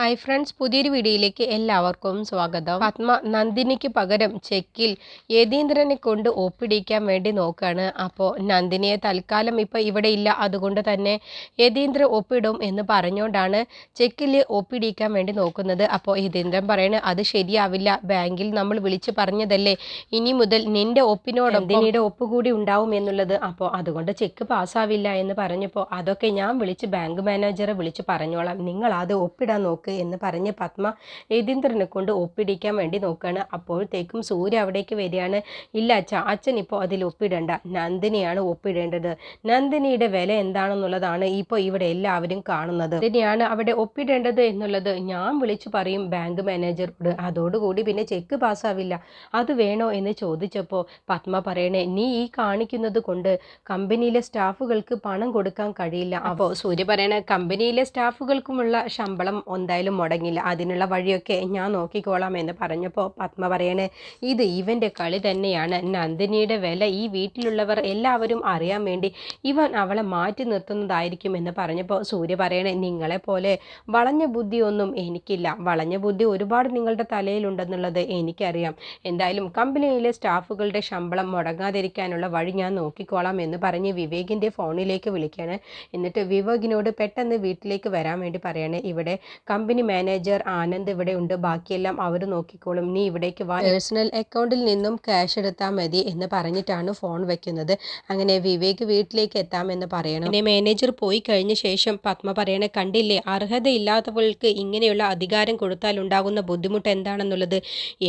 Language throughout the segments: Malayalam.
ഹായ് ഫ്രണ്ട്സ് പുതിയൊരു വീഡിയോയിലേക്ക് എല്ലാവർക്കും സ്വാഗതം. പത്മ നന്ദിനിക്ക് പകരം ചെക്കിൽ യതീന്ദ്രനെ കൊണ്ട് ഒപ്പിടിക്കാൻ വേണ്ടി നോക്കുകയാണ് അപ്പോൾ നന്ദിനിയെ തൽക്കാലം ഇപ്പോൾ ഇവിടെ ഇല്ല. അതുകൊണ്ട് തന്നെ യതീന്ദ്രൻ ഒപ്പിടും എന്ന് പറഞ്ഞുകൊണ്ടാണ് ചെക്കിൽ ഒപ്പിടിക്കാൻ വേണ്ടി നോക്കുന്നത്. അപ്പോൾ യതീന്ദ്രൻ പറയണ അത് ശരിയാവില്ല. ബാങ്കിൽ നമ്മൾ വിളിച്ച് പറഞ്ഞതല്ലേ. ഇനി മുതൽ നിന്റെ ഒപ്പിനോട് നന്ദിനിയുടെ ഒപ്പ് കൂടി ഉണ്ടാവും എന്നുള്ളത്. അപ്പോൾ അതുകൊണ്ട് ചെക്ക് പാസ്സാവില്ല എന്ന് പറഞ്ഞപ്പോൾ അതൊക്കെ ഞാൻ വിളിച്ച് ബാങ്ക് മാനേജറെ വിളിച്ച് പറഞ്ഞോളാം. നിങ്ങൾ അത് ഒപ്പിടാൻ നോക്ക് എന്ന് പറഞ്ഞ് പത്മ യതീന്ദ്രനെ കൊണ്ട് ഒപ്പിടിക്കാൻ വേണ്ടി നോക്കുകയാണ് അപ്പോഴത്തേക്കും സൂര്യ അവിടേക്ക് വരികയാണ്. ഇല്ല അച്ഛ അച്ഛൻ ഇപ്പോൾ അതിൽ ഒപ്പിടണ്ട. നന്ദിനിയാണ് ഒപ്പിടേണ്ടത്. നന്ദിനിയുടെ വില എന്താണെന്നുള്ളതാണ് ഇപ്പോൾ ഇവിടെ എല്ലാവരും കാണുന്നത്. നന്ദിനിയാണ് അവിടെ ഒപ്പിടേണ്ടത് എന്നുള്ളത് ഞാൻ വിളിച്ചു പറയും ബാങ്ക് മാനേജറോട്. അതോടുകൂടി പിന്നെ ചെക്ക് പാസ്സാവില്ല. അത് വേണോ എന്ന് ചോദിച്ചപ്പോൾ പത്മ പറയണേ നീ ഈ കാണിക്കുന്നത് കൊണ്ട് കമ്പനിയിലെ സ്റ്റാഫുകൾക്ക് പണം കൊടുക്കാൻ കഴിയില്ല. അപ്പോൾ സൂര്യ പറയണ കമ്പനിയിലെ സ്റ്റാഫുകൾക്കുമുള്ള ശമ്പളം എന്തായാലും മുടങ്ങില്ല. അതിനുള്ള വഴിയൊക്കെ ഞാൻ നോക്കിക്കോളാം എന്ന് പറഞ്ഞപ്പോൾ പത്മ പറയണേ ഇത് ഇവന്റെ കളി തന്നെയാണ്. നന്ദിനിയുടെ വില ഈ വീട്ടിലുള്ളവർ എല്ലാവരും അറിയാൻ വേണ്ടി ഇവൻ അവളെ മാറ്റി നിർത്തുന്നതായിരിക്കും എന്ന് പറഞ്ഞപ്പോൾ സൂര്യ പറയണേ നിങ്ങളെപ്പോലെ വളഞ്ഞ ബുദ്ധിയൊന്നും എനിക്കില്ല. വളഞ്ഞ ബുദ്ധി ഒരുപാട് നിങ്ങളുടെ തലയിലുണ്ടെന്നുള്ളത് എനിക്കറിയാം. എന്തായാലും കമ്പനിയിലെ സ്റ്റാഫുകളുടെ ശമ്പളം മുടങ്ങാതിരിക്കാനുള്ള വഴി ഞാൻ നോക്കിക്കോളാം എന്ന് പറഞ്ഞ് വിവേകിന്റെ ഫോണിലേക്ക് വിളിക്കുകയാണ് എന്നിട്ട് വിവേകിനോട് പെട്ടെന്ന് വീട്ടിലേക്ക് വരാൻ വേണ്ടി പറയാണ് ഇവിടെ കമ്പനി മാനേജർ ആനന്ദ് ഇവിടെ ഉണ്ട്. ബാക്കിയെല്ലാം അവർ നോക്കിക്കോളും. നീ ഇവിടേക്ക് വാ. പേഴ്സണൽ അക്കൗണ്ടിൽ നിന്നും ക്യാഷ് എടുത്താൽ മതി എന്ന് പറഞ്ഞിട്ടാണ് ഫോൺ വെക്കുന്നത്. അങ്ങനെ വിവേക് വീട്ടിലേക്ക് എത്താമെന്ന് പറയണം. പിന്നെ മാനേജർ പോയി കഴിഞ്ഞ ശേഷം പത്മ പറയണ കണ്ടില്ലേ അർഹതയില്ലാത്തവൾക്ക് ഇങ്ങനെയുള്ള അധികാരം കൊടുത്താൽ ഉണ്ടാകുന്ന ബുദ്ധിമുട്ട് എന്താണെന്നുള്ളത്?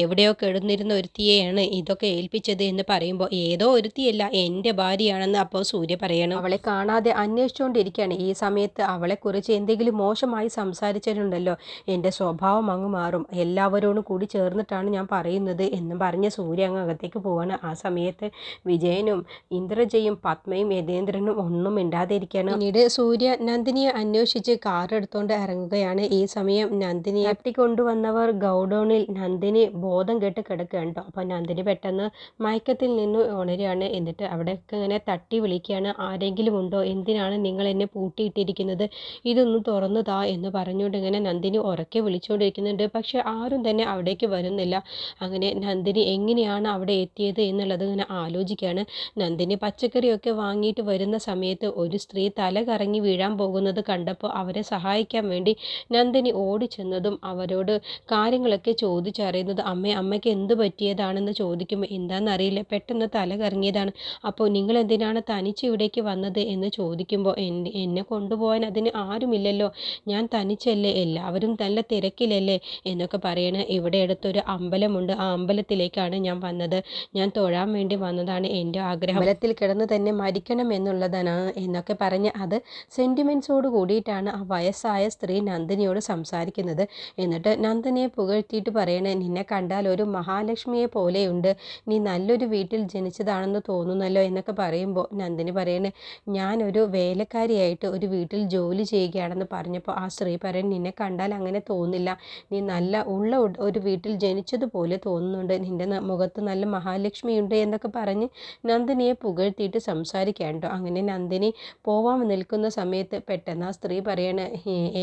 എവിടെയോ കെടുന്നിരുന്ന ഒരുത്തിയെയാണ് ഇതൊക്കെ ഏൽപ്പിച്ചത് എന്ന് പറയുമ്പോൾ ഏതോ ഒരുത്തിയല്ല എന്റെ ഭാര്യയാണെന്ന് അപ്പോൾ സൂര്യ പറയണം. അവളെ കാണാതെ അന്വേഷിച്ചുകൊണ്ടിരിക്കുകയാണ്. ഈ സമയത്ത് അവളെക്കുറിച്ച് എന്തെങ്കിലും മോശമായി സംസാരിച്ചിട്ടുണ്ടല്ലോ. എന്റെ സ്വഭാവം അങ്ങ് മാറും. എല്ലാവരോടും കൂടി ചേർന്നിട്ടാണ് ഞാൻ പറയുന്നത് എന്നും പറഞ്ഞ് സൂര്യ അങ്ങ് അകത്തേക്ക് പോവാണ്. ആ സമയത്ത് വിജയനും ഇന്ദ്രജയും പത്മയും യതേന്ദ്രനും ഒന്നും മിണ്ടാതിരിക്കുകയാണ്. പിന്നീട് സൂര്യ നന്ദിനിയെ അന്വേഷിച്ച് കാർ എടുത്തുകൊണ്ട് ഇറങ്ങുകയാണ്. ഈ സമയം നന്ദിനിയെ തട്ടിക്കൊണ്ടുവന്നവർ ഗൗഡൗണിൽ നന്ദിനി ബോധം കേട്ട് കിടക്കുകയാണ് കേട്ടോ. അപ്പോൾ നന്ദിനി പെട്ടെന്ന് മയക്കത്തിൽ നിന്ന് ഉണരുകയാണ്. എന്നിട്ട് അവിടെയൊക്കെ ഇങ്ങനെ തട്ടി വിളിക്കുകയാണ്. ആരെങ്കിലും ഉണ്ടോ? എന്തിനാണ് നിങ്ങൾ എന്നെ പൂട്ടിയിട്ടിരിക്കുന്നത്? ഇതൊന്ന് തുറന്നു താ എന്ന് പറഞ്ഞുകൊണ്ട് ഇങ്ങനെ നന്ദിനി ഉറക്കെ വിളിച്ചുകൊണ്ടിരിക്കുന്നുണ്ട് പക്ഷെ ആരും തന്നെ അവിടേക്ക് വരുന്നില്ല. അങ്ങനെ നന്ദിനി എങ്ങനെയാണ് അവിടെ എത്തിയത് എന്നുള്ളത് ഇങ്ങനെ ആലോചിക്കുകയാണ്. നന്ദിനി പച്ചക്കറിയൊക്കെ വാങ്ങിയിട്ട് വരുന്ന സമയത്ത് ഒരു സ്ത്രീ തല കറങ്ങി വീഴാൻ പോകുന്നത് കണ്ടപ്പോൾ അവരെ സഹായിക്കാൻ വേണ്ടി നന്ദിനി ഓടി ചെന്നതും അവരോട് കാര്യങ്ങളൊക്കെ ചോദിച്ചറിയുന്നത് അമ്മ അമ്മയ്ക്ക് എന്ത് പറ്റിയതാണെന്ന് ചോദിക്കുമ്പോൾ എന്താണെന്നറിയില്ല. പെട്ടെന്ന് തല കറങ്ങിയതാണ്. അപ്പോൾ നിങ്ങൾ എന്തിനാണ് തനിച്ച് ഇവിടേക്ക് വന്നത് എന്ന് ചോദിക്കുമ്പോൾ എന്നെ കൊണ്ടുപോകാൻ അതിന് ആരുമില്ലല്ലോ. ഞാൻ തനിച്ചല്ലേ എല്ലാവരും നല്ല തിരക്കിലല്ലേ എന്നൊക്കെ പറയണ. ഇവിടെ അടുത്തൊരു അമ്പലമുണ്ട്. ആ അമ്പലത്തിലേക്കാണ് ഞാൻ വന്നത്. ഞാൻ തൊഴാൻ വേണ്ടി വന്നതാണ് എന്റെ ആഗ്രഹം. അമ്പലത്തിൽ കിടന്ന് തന്നെ മരിക്കണം എന്നുള്ളതാണ് എന്നൊക്കെ പറഞ്ഞ് അത് സെന്റിമെന്റ്സോട് കൂടിയിട്ടാണ് ആ വയസ്സായ സ്ത്രീ നന്ദിനിയോട് സംസാരിക്കുന്നത്. എന്നിട്ട് നന്ദിനിയെ പുകഴ്ത്തിയിട്ട് പറയണേ നിന്നെ കണ്ടാൽ ഒരു മഹാലക്ഷ്മിയെ പോലെയുണ്ട്. നീ നല്ലൊരു വീട്ടിൽ ജനിച്ചതാണെന്ന് തോന്നുന്നല്ലോ എന്നൊക്കെ പറയുമ്പോൾ നന്ദിനി പറയണേ ഞാനൊരു വേലക്കാരിയായിട്ട് ഒരു വീട്ടിൽ ജോലി ചെയ്യുകയാണെന്ന് പറഞ്ഞപ്പോൾ ആ സ്ത്രീ പറയണ നിന്നെ കണ്ടാൽ അങ്ങനെ തോന്നില്ല. നീ നല്ല ഉള്ള ഒരു വീട്ടിൽ ജനിച്ചതുപോലെ തോന്നുന്നുണ്ട്. നിന്റെ മുഖത്ത് നല്ല മഹാലക്ഷ്മിയുണ്ട് എന്നൊക്കെ പറഞ്ഞ് നന്ദിനിയെ പുകഴ്ത്തിയിട്ട് സംസാരിക്കാൻ കേട്ടോ. അങ്ങനെ നന്ദിനി പോവാൻ നിൽക്കുന്ന സമയത്ത് പെട്ടെന്ന് ആ സ്ത്രീ പറയണ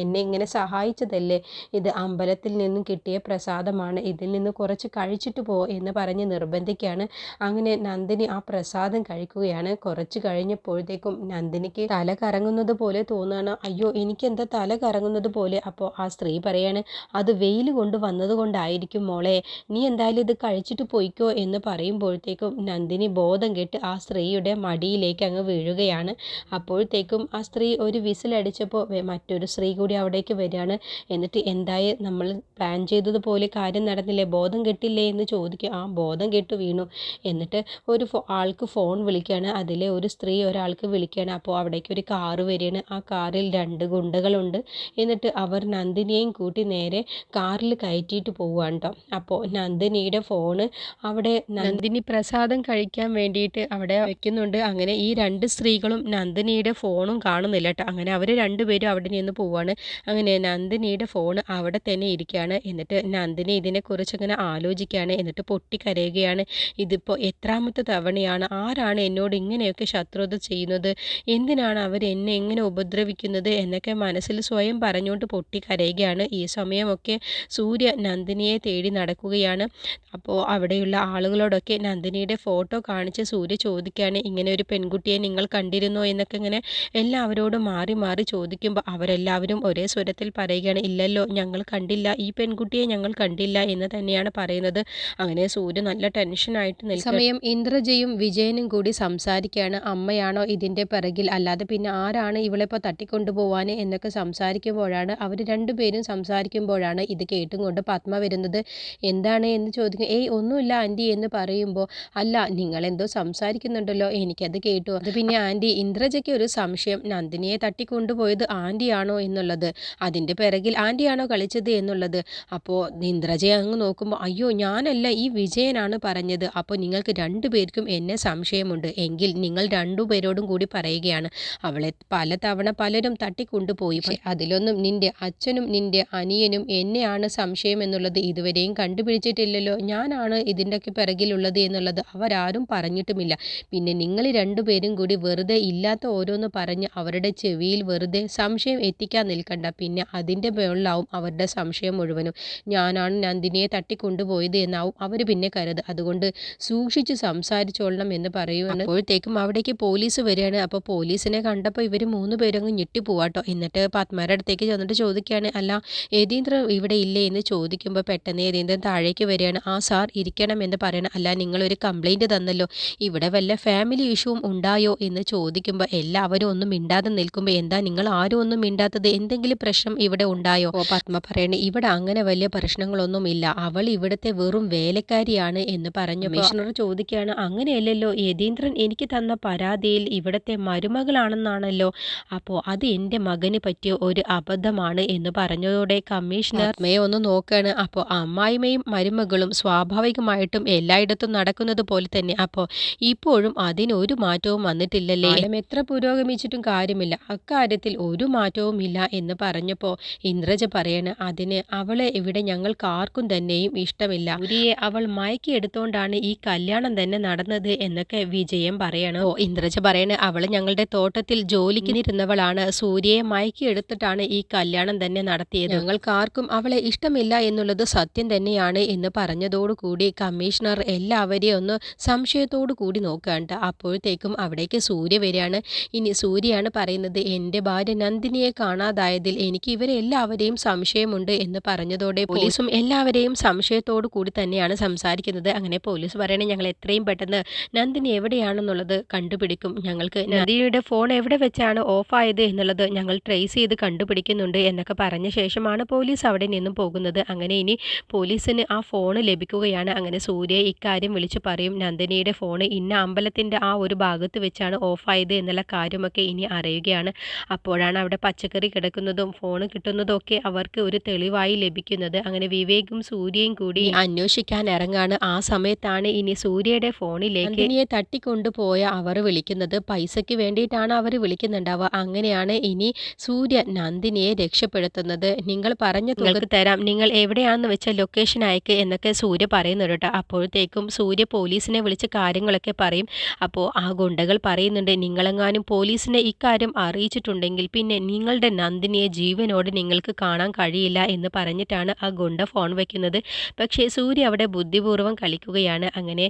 എന്നെ ഇങ്ങനെ സഹായിച്ചതല്ലേ? ഇത് അമ്പലത്തിൽ നിന്നും കിട്ടിയ പ്രസാദമാണ്. ഇതിൽ നിന്ന് കുറച്ച് കഴിച്ചിട്ട് പോ എന്ന് പറഞ്ഞ് നിർബന്ധിക്കുകയാണ്. അങ്ങനെ നന്ദിനി ആ പ്രസാദം കഴിക്കുകയാണ്. കുറച്ച് കഴിഞ്ഞപ്പോഴത്തേക്കും നന്ദിനിക്ക് തല കറങ്ങുന്നത് പോലെ തോന്നുകയാണ് അയ്യോ എനിക്കെന്താ തല കറങ്ങുന്നത് പോലെ? അപ്പോൾ ആ സ്ത്രീ പറയാണ് അത് വെയിൽ കൊണ്ട് വന്നത് കൊണ്ടായിരിക്കും മോളെ. നീ എന്തായാലും ഇത് കഴിച്ചിട്ട് പോയിക്കോ എന്ന് പറയുമ്പോഴത്തേക്കും നന്ദിനി ബോധം കെട്ട് ആ സ്ത്രീയുടെ മടിയിലേക്ക് അങ്ങ് വീഴുകയാണ്. അപ്പോഴത്തേക്കും ആ സ്ത്രീ ഒരു വിസിലടിച്ചപ്പോൾ മറ്റൊരു സ്ത്രീ കൂടി അവിടേക്ക് വരികയാണ്. എന്നിട്ട് എന്തായി നമ്മൾ പ്ലാൻ ചെയ്തതുപോലെ കാര്യം നടന്നില്ലേ? ബോധം കെട്ടില്ലേ? എന്ന് ചോദിക്കും ആ ബോധം കെട്ട് വീണു. എന്നിട്ട് ഒരു ആൾക്ക് ഫോൺ വിളിക്കുകയാണ്. അതിലെ ഒരു സ്ത്രീ ഒരാൾക്ക് വിളിക്കുകയാണ്. അപ്പോൾ അവിടേക്ക് ഒരു കാറ് വരികയാണ്. ആ കാറിൽ രണ്ട് ഗുണ്ടകളുണ്ട്. എന്നിട്ട് അവർ നന്ദിനിയെയും കൂട്ടി നേരെ കാറിൽ കയറ്റിയിട്ട് പോവുകയാണ് കേട്ടോ അപ്പോൾ നന്ദിനിയുടെ ഫോണ് അവിടെ നന്ദിനി പ്രസാദം കഴിക്കാൻ വേണ്ടിയിട്ട് അവിടെ വെക്കുന്നുണ്ട്. അങ്ങനെ ഈ രണ്ട് സ്ത്രീകളും നന്ദിനിയുടെ ഫോണും കാണുന്നില്ല കേട്ടോ അങ്ങനെ അവർ രണ്ടുപേരും അവിടെ നിന്ന് പോവാണ് അങ്ങനെ നന്ദിനിയുടെ ഫോൺ അവിടെ തന്നെ ഇരിക്കുകയാണ്. എന്നിട്ട് നന്ദിനി ഇതിനെക്കുറിച്ച് അങ്ങനെ ആലോചിക്കുകയാണ്. എന്നിട്ട് പൊട്ടിക്കരയുകയാണ്. ഇതിപ്പോൾ എത്രാമത്തെ തവണയാണ്? ആരാണ് എന്നോട് ഇങ്ങനെയൊക്കെ ശത്രുത ചെയ്യുന്നത്? എന്തിനാണ് അവർ എന്നെ എങ്ങനെ ഉപദ്രവിക്കുന്നത്? എന്നൊക്കെ മനസ്സിൽ സ്വയം പറഞ്ഞുകൊണ്ട് പൊട്ടിക്കര കരയുകയാണ്. ഈ സമയമൊക്കെ സൂര്യ നന്ദിനിയെ തേടി നടക്കുകയാണ്. അപ്പോൾ അവിടെയുള്ള ആളുകളോടൊക്കെ നന്ദിനിയുടെ ഫോട്ടോ കാണിച്ച് സൂര്യ ചോദിക്കുകയാണ് ഇങ്ങനെ ഒരു പെൺകുട്ടിയെ നിങ്ങൾ കണ്ടിരുന്നോ? എന്നൊക്കെ ഇങ്ങനെ എല്ലാവരോടും മാറി മാറി ചോദിക്കുമ്പോൾ അവരെല്ലാവരും ഒരേ സ്വരത്തിൽ പറയുകയാണ് ഇല്ലല്ലോ ഞങ്ങൾ കണ്ടില്ല. ഈ പെൺകുട്ടിയെ ഞങ്ങൾ കണ്ടില്ല എന്ന് തന്നെയാണ് പറയുന്നത്. അങ്ങനെ സൂര്യ നല്ല ടെൻഷനായിട്ട് നിൽക്കും സമയം ഇന്ദ്രജയും വിജയനും കൂടി സംസാരിക്കുകയാണ്. അമ്മയാണോ ഇതിന്റെ പിറകിൽ? അല്ലാതെ പിന്നെ ആരാണ് ഇവളെ ഇപ്പോൾ തട്ടിക്കൊണ്ടുപോവാൻ എന്നൊക്കെ സംസാരിക്കുമ്പോഴാണ് അവർ രണ്ടുപേരും സംസാരിക്കുമ്പോഴാണ് ഇത് കേട്ടും കൊണ്ട് പത്മ വരുന്നത്. എന്താണ് എന്ന് ചോദിക്കും. ഏയ് ഒന്നുമില്ല ആന്റി എന്ന് പറയുമ്പോൾ അല്ല നിങ്ങളെന്തോ സംസാരിക്കുന്നുണ്ടല്ലോ. എനിക്കത് കേട്ടു. അത് പിന്നെ ആന്റി ഇന്ദ്രജയ്ക്ക് ഒരു സംശയം. നന്ദിനിയെ തട്ടിക്കൊണ്ടുപോയത് ആന്റിയാണോ എന്നുള്ളത്. അതിന്റെ പിറകിൽ ആന്റിയാണോ കളിച്ചത് എന്നുള്ളത്. അപ്പോൾ ഇന്ദ്രജയെ അങ്ങ് നോക്കുമ്പോൾ അയ്യോ ഞാനല്ല ഈ വിജയനാണ് പറഞ്ഞത്. അപ്പോൾ നിങ്ങൾക്ക് രണ്ടുപേർക്കും എന്നെ സംശയമുണ്ട്. എങ്കിൽ നിങ്ങൾ രണ്ടുപേരോടും കൂടി പറയുകയാണ്. അവളെ പലതവണ പലരും തട്ടിക്കൊണ്ടുപോയി. അതിലൊന്നും നിന്റെ അച്ഛനും നിന്റെ അനിയനും എന്നെയാണ് സംശയം എന്നുള്ളത് ഇതുവരെയും കണ്ടുപിടിച്ചിട്ടില്ലല്ലോ. ഞാനാണ് ഇതിന്റെയൊക്കെ പിറകിലുള്ളത് എന്നുള്ളത് അവരാരും പറഞ്ഞിട്ടുമില്ല. പിന്നെ നിങ്ങൾ രണ്ടുപേരും കൂടി വെറുതെ ഇല്ലാത്ത ഓരോന്ന് പറഞ്ഞ് അവരുടെ ചെവിയിൽ വെറുതെ സംശയം എത്തിക്കാൻ നിൽക്കണ്ട. പിന്നെ അതിന്റെ മുകളിലാവും അവരുടെ സംശയം മുഴുവനും. ഞാനാണ് നന്ദിനിയെ തട്ടിക്കൊണ്ടുപോയത് എന്നാവും അവർ പിന്നെ കരുത്. അതുകൊണ്ട് സൂക്ഷിച്ച് സംസാരിച്ചോളണം എന്ന് പറയുവാണ്. അപ്പോഴത്തേക്കും അവിടേക്ക് പോലീസ് വരികയാണ്. അപ്പോൾ പോലീസിനെ കണ്ടപ്പോൾ ഇവർ മൂന്ന് പേരും അങ്ങ് ഞെട്ടിപ്പോവാട്ടോ. എന്നിട്ട് പത്മാരുടെ അടുത്തേക്ക് ചെന്നിട്ട് ചോദിക്കുകയാണ്. അല്ല യതീന്ദ്രൻ ഇവിടെ ഇല്ലേ? എന്ന് ചോദിക്കുമ്പോൾ പെട്ടെന്ന് യതീന്ദ്രൻ താഴേക്ക് വരികയാണ് ആ സാർ ഇരിക്കണം എന്ന് പറയണം. അല്ല നിങ്ങളൊരു കംപ്ലൈന്റ് തന്നല്ലോ. ഇവിടെ വല്ല ഫാമിലി ഇഷ്യൂവും ഉണ്ടായോ? എന്ന് ചോദിക്കുമ്പോൾ എല്ലാവരും ഒന്നും മിണ്ടാതെ നിൽക്കുമ്പോൾ എന്താ നിങ്ങൾ ആരും ഒന്നും മിണ്ടാത്തത്? എന്തെങ്കിലും പ്രശ്നം ഇവിടെ ഉണ്ടായോ? ഓ പത്മ പറയണേ ഇവിടെ അങ്ങനെ വലിയ പ്രശ്നങ്ങളൊന്നും ഇല്ല. അവൾ ഇവിടുത്തെ വെറും വേലക്കാരിയാണ് എന്ന് പറഞ്ഞു കമ്മീഷണർ ചോദിക്കുകയാണ് അങ്ങനെയല്ലല്ലോ യതീന്ദ്രൻ എനിക്ക് തന്ന പരാതിയിൽ ഇവിടുത്തെ മരുമകളാണെന്നാണല്ലോ. അപ്പോൾ അത് എന്റെ മകന് പറ്റിയ ഒരു അബദ്ധമാണ് എന്ന് പറഞ്ഞതോടെ കമ്മീഷണർ അമ്മയെ ഒന്ന് നോക്കുകയാണ് അപ്പോൾ അമ്മായിമ്മയും മരുമകളും സ്വാഭാവികമായിട്ടും എല്ലായിടത്തും നടക്കുന്നത് പോലെ തന്നെ. അപ്പോൾ ഇപ്പോഴും അതിനൊരു മാറ്റവും വന്നിട്ടില്ലല്ലേ? എത്ര പുരോഗമിച്ചിട്ടും കാര്യമില്ല. അക്കാര്യത്തിൽ ഒരു മാറ്റവും ഇല്ല എന്ന് പറഞ്ഞപ്പോൾ ഇന്ദ്രജ പറയാണ് അതിന് അവളെ ഇവിടെ ഞങ്ങൾക്ക് ആർക്കും തന്നെയും ഇഷ്ടമില്ല. ഗുരിയെ അവൾ മയക്കിയെടുത്തോണ്ടാണ് ഈ കല്യാണം തന്നെ നടന്നത് എന്നൊക്കെ വിജയം പറയണം. ഓ ഇന്ദ്രജ പറയണ് അവൾ ഞങ്ങളുടെ തോട്ടത്തിൽ ജോലിക്ക് നിരുന്നവളാണ് സൂര്യയെ മയക്കിയെടുത്തിട്ടാണ് ഈ കല്യാണം തന്നെ നടത്തിയത്. ഞങ്ങൾക്ക് ആർക്കും അവളെ ഇഷ്ടമില്ല എന്നുള്ളത് സത്യം തന്നെയാണ് എന്ന് പറഞ്ഞതോടുകൂടി കമ്മീഷണർ എല്ലാവരെയും ഒന്ന് സംശയത്തോടു കൂടി നോക്കാണ്ട് അപ്പോഴത്തേക്കും അവിടേക്ക് സൂര്യ വരികയാണ്. ഇനി സൂര്യയാണ് പറയുന്നത് എന്റെ ഭാര്യ നന്ദിനിയെ കാണാതായതിൽ എനിക്ക് ഇവരെ എല്ലാവരെയും സംശയമുണ്ട് എന്ന് പറഞ്ഞതോടെ പോലീസും എല്ലാവരെയും സംശയത്തോടു കൂടി തന്നെയാണ് സംസാരിക്കുന്നത്. അങ്ങനെ പോലീസ് പറയണേ ഞങ്ങൾ എത്രയും പെട്ടെന്ന് നന്ദിനി എവിടെയാണെന്നുള്ളത് കണ്ടുപിടിക്കും. ഞങ്ങൾക്ക് നന്ദിനിയുടെ ഫോൺ എവിടെ വെച്ചാണ് ഓഫായത് എന്നുള്ളത് ഞങ്ങൾ ട്രേസ് ചെയ്ത് കണ്ടുപിടിക്കുന്നുണ്ട് എന്നൊക്കെ പറഞ്ഞ ശേഷമാണ് പോലീസ് അവിടെ നിന്നും പോകുന്നത്. അങ്ങനെ ഇനി പോലീസിന് ആ ഫോൺ ലഭിക്കുകയാണ്. അങ്ങനെ സൂര്യ ഇക്കാര്യം വിളിച്ചു പറയും നന്ദിനിയുടെ ഫോൺ ഇന്ന അമ്പലത്തിന്റെ ആ ഒരു ഭാഗത്ത് വെച്ചാണ് ഓഫായത് എന്നുള്ള കാര്യമൊക്കെ ഇനി അറിയുകയാണ്. അപ്പോഴാണ് അവിടെ പച്ചക്കറി കിടക്കുന്നതും ഫോൺ കിട്ടുന്നതൊക്കെ അവർക്ക് ഒരു തെളിവായി ലഭിക്കുന്നത്. അങ്ങനെ വിവേകും സൂര്യയും കൂടി അന്വേഷിക്കാൻ ഇറങ്ങാണ്. ആ സമയത്താണ് ഇനി സൂര്യയുടെ ഫോണിലേക്ക് നന്ദിനിയെ തട്ടിക്കൊണ്ടുപോയ അവർ വിളിക്കുന്നത്. പൈസയ്ക്ക് വേണ്ടിയിട്ടാണ് അവർ വിളിക്കുന്നുണ്ടാവുക. അങ്ങനെയാണ് ഇനി സൂര്യ നന്ദിനിയെ രക്ഷപ്പെടുത്തുന്നത്. നിങ്ങൾ പറഞ്ഞ തുക തരാം. നിങ്ങൾ എവിടെയാണെന്ന് വെച്ച ലൊക്കേഷൻ അയക്ക് എന്നൊക്കെ സൂര്യ പറയുന്നുണ്ട് കേട്ടോ. അപ്പോഴത്തേക്കും സൂര്യ പോലീസിനെ വിളിച്ച് കാര്യങ്ങളൊക്കെ പറയും. അപ്പോൾ ആ ഗുണ്ടകൾ പറയുന്നുണ്ട് നിങ്ങളെങ്ങാനും പോലീസിനെ ഇക്കാര്യം അറിയിച്ചിട്ടുണ്ടെങ്കിൽ പിന്നെ നിങ്ങളുടെ നന്ദിനിയെ ജീവനോട് നിങ്ങൾക്ക് കാണാൻ കഴിയില്ല എന്ന് പറഞ്ഞിട്ടാണ് ആ ഗുണ്ട ഫോൺ വയ്ക്കുന്നത് പക്ഷേ സൂര്യ അവിടെ ബുദ്ധിപൂർവം കളിക്കുകയാണ്. അങ്ങനെ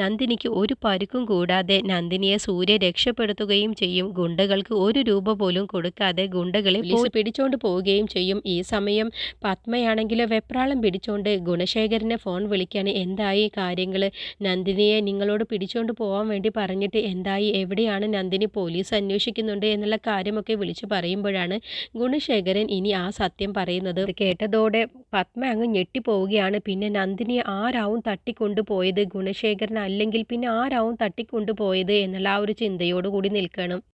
നന്ദിനിക്ക് ഒരു പരുക്കും കൂടാതെ നന്ദിനിയെ സൂര്യ രക്ഷപ്പെടുത്തുകയും ചെയ്യും. ഗുണ്ടകൾക്ക് ഒരു രൂപ പോലും കൊടുക്കാതെ ഗുണ്ടകളെ പിടിച്ചോണ്ട് പോവുകയും ചെയ്യും. ഈ സമയം പത്മയാണെങ്കിൽ വെപ്രാളം പിടിച്ചുകൊണ്ട് ഗുണശേഖരനെ ഫോൺ വിളിക്കാൻ എന്തായി കാര്യങ്ങൾ നന്ദിനിയെ നിങ്ങളോട് പിടിച്ചുകൊണ്ട് പോകാൻ വേണ്ടി പറഞ്ഞിട്ട് എന്തായി? എവിടെയാണ് നന്ദിനി പോലീസ് അന്വേഷിക്കുന്നുണ്ട് എന്നുള്ള കാര്യമൊക്കെ വിളിച്ചു പറയുമ്പോഴാണ് ഗുണശേഖരൻ ഇനി ആ സത്യം പറയുന്നത്. കേട്ടതോടെ പത്മ അങ്ങ് ഞെട്ടിപ്പോവുകയാണ്. പിന്നെ നന്ദിനിയെ ആരാവും തട്ടിക്കൊണ്ടുപോയത് ഗുണശേഖരൻ അല്ലെങ്കിൽ പിന്നെ ആരാവും തട്ടിക്കൊണ്ടുപോയത് എന്നുള്ള ആ ഒരു ചിന്തയോടുകൂടി നിൽക്കണം.